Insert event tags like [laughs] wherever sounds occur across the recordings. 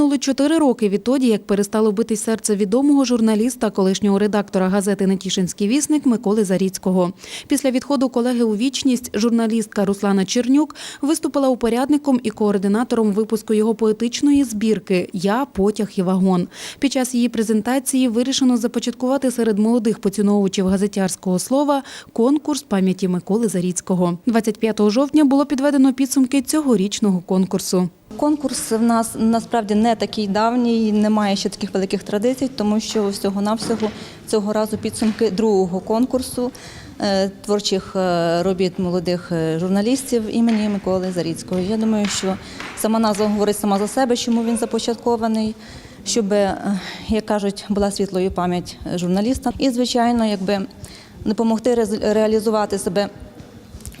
Минули чотири роки відтоді, як перестало битись серце відомого журналіста, колишнього редактора газети Нетішинський вісник Миколи Заріцького. Після відходу колеги у вічність журналістка Руслана Чернюк виступила упорядником і координатором випуску його поетичної збірки Я потяг і вагон. Під час її презентації вирішено започаткувати серед молодих поціновувачів газетярського слова конкурс пам'яті Миколи Заріцького. 25 жовтня було підведено підсумки цьогорічного конкурсу. Конкурс в нас насправді не такий давній, немає ще таких великих традицій, тому що всього-навсього цього разу підсумки другого конкурсу е, творчих е, робіт молодих е, журналістів імені Миколи Заріцького. Я думаю, що сама назва говорить сама за себе, чому він започаткований, щоб, як кажуть, була світлою пам'ять журналіста. І, звичайно, якби допомогти реалізувати себе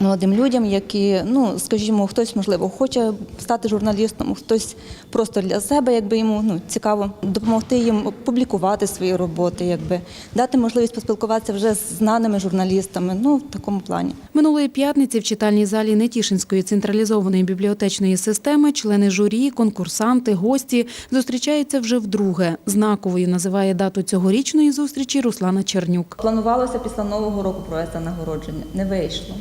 молодим людям, які, ну скажімо, хтось можливо хоче стати журналістом, хтось просто для себе, якби йому ну цікаво допомогти їм публікувати свої роботи, якби дати можливість поспілкуватися вже з знаними журналістами. Ну в такому плані. Минулої п'ятниці в читальній залі Нетішинської централізованої бібліотечної системи члени журі, конкурсанти, гості зустрічаються вже вдруге. Знаковою називає дату цьогорічної зустрічі Руслана Чернюк. Планувалося після нового року провести нагородження, не вийшло.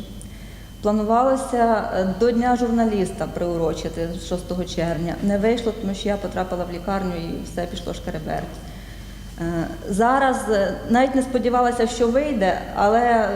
Планувалося е, до Дня журналіста приурочити 6 червня. Не вийшло, тому що я потрапила в лікарню і все пішло шкереберть. Е, Зараз е, навіть не сподівалася, що вийде, але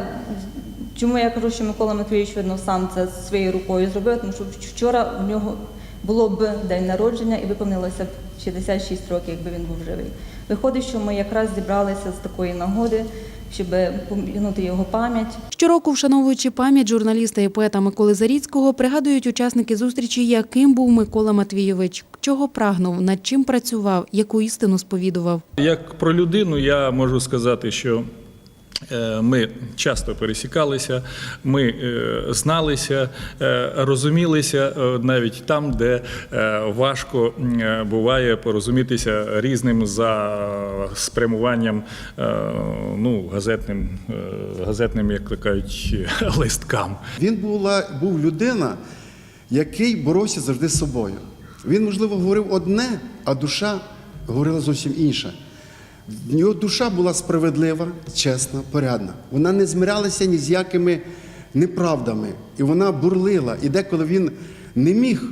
чому я кажу, що Микола Матвійович видно сам це своєю рукою зробив, тому що вчора в нього було б день народження і виповнилося б 66 років, якби він був живий. Виходить, що ми якраз зібралися з такої нагоди, щоб пом'янути його пам'ять. Щороку, вшановуючи пам'ять журналіста і поета Миколи Заріцького, пригадують учасники зустрічі, яким був Микола Матвійович, чого прагнув, над чим працював, яку істину сповідував. Як про людину, я можу сказати, що ми часто пересікалися, ми е, зналися, е, розумілися е, навіть там, де е, важко е, буває порозумітися різним за спрямуванням е, ну, газетним, е, газетним, як то кажуть, [laughs] листкам. Він була, був людина, який боровся завжди з собою. Він, можливо, говорив одне, а душа говорила зовсім інше. В нього душа була справедлива, чесна, порядна. Вона не змирялася ні з якими неправдами. І вона бурлила. І деколи він не міг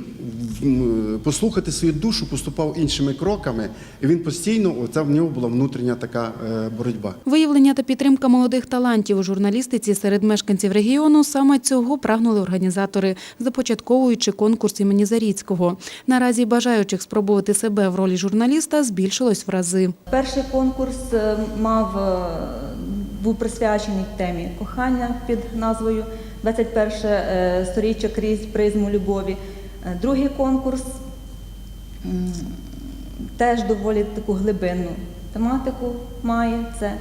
послухати свою душу, поступав іншими кроками. І він постійно, оця в нього була внутрішня така е, боротьба. Виявлення та підтримка молодих талантів у журналістиці серед мешканців регіону саме цього прагнули організатори, започатковуючи конкурс імені Заріцького. Наразі бажаючих спробувати себе в ролі журналіста збільшилось в рази. Перший конкурс е, мав е, був присвячений темі кохання під назвою 21 е, сторіччя крізь призму любові. Е, Другий конкурс теж доволі таку глибинну тематику має. Це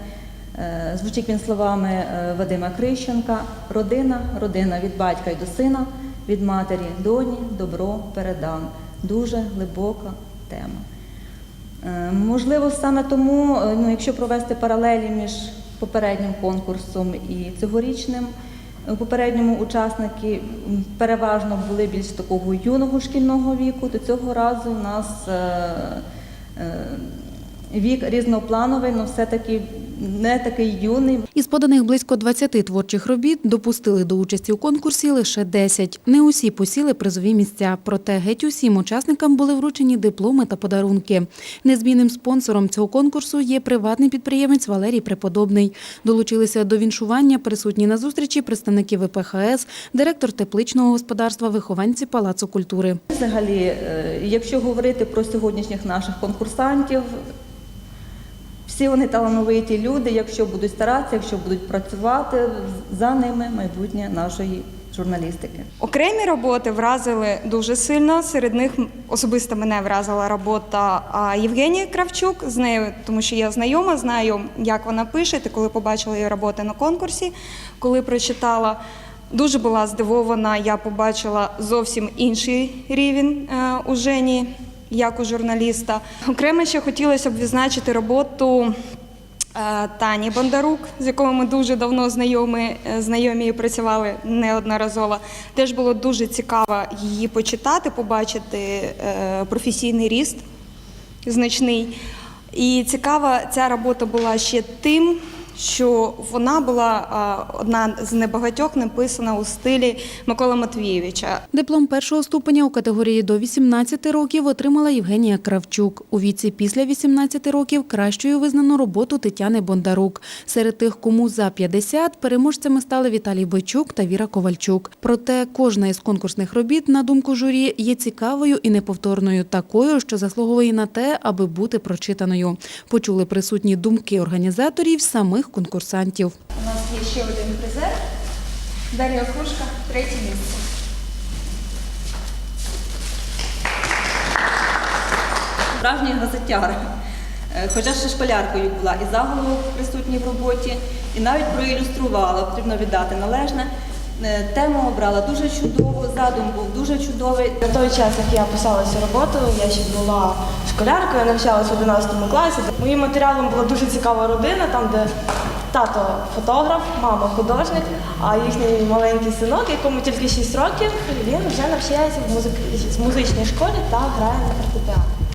е, звучить він словами е, Вадима Крищенка. Родина, родина від батька й до сина, від матері доні, добро передам. Дуже глибока тема. Можливо, саме тому, ну, якщо провести паралелі між попереднім конкурсом і цьогорічним, у попередньому учасники переважно були більш такого юного шкільного віку, то цього разу у нас е, е, вік різноплановий, але все-таки не такий юний. Із поданих близько 20 творчих робіт допустили до участі у конкурсі лише 10. Не усі посіли призові місця, проте геть усім учасникам були вручені дипломи та подарунки. Незмінним спонсором цього конкурсу є приватний підприємець Валерій Преподобний. Долучилися до віншування присутні на зустрічі представники ВПХС, директор тепличного господарства, вихованці Палацу культури. Взагалі, е, якщо говорити про сьогоднішніх наших конкурсантів, всі вони талановиті люди, якщо будуть старатися, якщо будуть працювати, за ними майбутнє нашої журналістики. Окремі роботи вразили дуже сильно. Серед них особисто мене вразила робота Євгенії Кравчук з нею, тому що я знайома, знаю, як вона пише. Ти коли побачила її роботи на конкурсі, коли прочитала. Дуже була здивована, я побачила зовсім інший рівень е, у Жені, як у журналіста. Окремо ще хотілося б відзначити роботу е, Тані Бондарук, з якою ми дуже давно знайомі, е, знайомі і працювали неодноразово. Теж було дуже цікаво її почитати, побачити е, професійний ріст значний. І цікава ця робота була ще тим, що вона була одна з небагатьох написана у стилі Миколи Матвійовича. Диплом першого ступеня у категорії до 18 років отримала Євгенія Кравчук. У віці після 18 років кращою визнано роботу Тетяни Бондарук. Серед тих, кому за 50, переможцями стали Віталій Бойчук та Віра Ковальчук. Проте кожна із конкурсних робіт, на думку журі, є цікавою і неповторною, такою, що заслуговує на те, аби бути прочитаною. Почули присутні думки організаторів самих конкурсантів. У нас є ще один призер. Дар'я Кружка, третє місце. Справжній газетяр. Е, Хоча ще школяркою була і заголовок присутній в роботі, і навіть проілюструвала, потрібно віддати належне. Е, Тему обрала дуже чудову, задум був дуже чудовий. На той час, як я писала цю роботу, я ще була школяркою, навчалася в 11 класі. Моїм матеріалом була дуже цікава родина, там, де тато фотограф, мама художник, а їхній маленький синок, якому тільки 6 років, він вже навчається в музичній школі та грає на фортепіано.